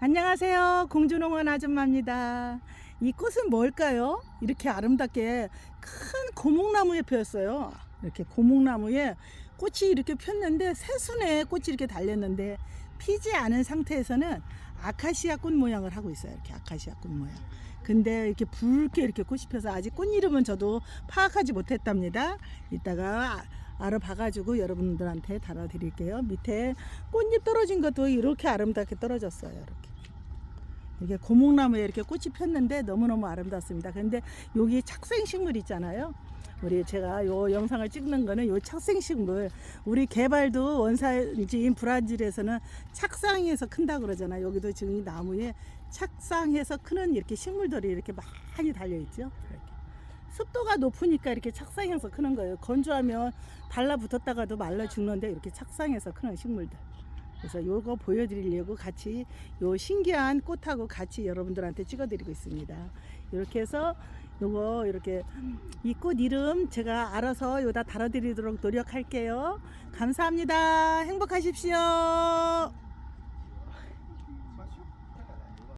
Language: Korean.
안녕하세요. 공주농원 아줌마입니다. 이 꽃은 뭘까요? 이렇게 아름답게 큰 고목나무에 피었어요. 이렇게 고목나무에 꽃이 이렇게 폈는데 새순에 꽃이 이렇게 달렸는데 피지 않은 상태에서는 아카시아 꽃 모양을 하고 있어요. 이렇게 아카시아 꽃 모양. 근데 이렇게 붉게 이렇게 꽃이 펴서 아직 꽃 이름은 저도 파악하지 못했답니다. 이따가 알아봐가지고 여러분들한테 달아드릴게요. 밑에 꽃잎 떨어진 것도 이렇게 아름답게 떨어졌어요. 이렇게. 이게 고목나무에 이렇게 꽃이 폈는데 너무너무 아름답습니다. 근데 여기 착생식물 있잖아요. 우리 제가 요 영상을 찍는 거는 요 착생식물 우리 개발도 원산지인 브라질에서는 착상해서 큰다 그러잖아요. 여기도 지금 이 나무에 착상해서 크는 이렇게 식물들이 이렇게 많이 달려 있죠. 이렇게. 습도가 높으니까 이렇게 착상해서 크는 거예요. 건조하면 달라붙었다가도 말라 죽는데 이렇게 착상해서 크는 식물들. 그래서 요거 보여드리려고 같이 요 신기한 꽃하고 같이 여러분들한테 찍어드리고 있습니다. 이렇게 해서 요거 이렇게 이 꽃 이름 제가 알아서 요다 달아드리도록 노력할게요. 감사합니다. 행복하십시오.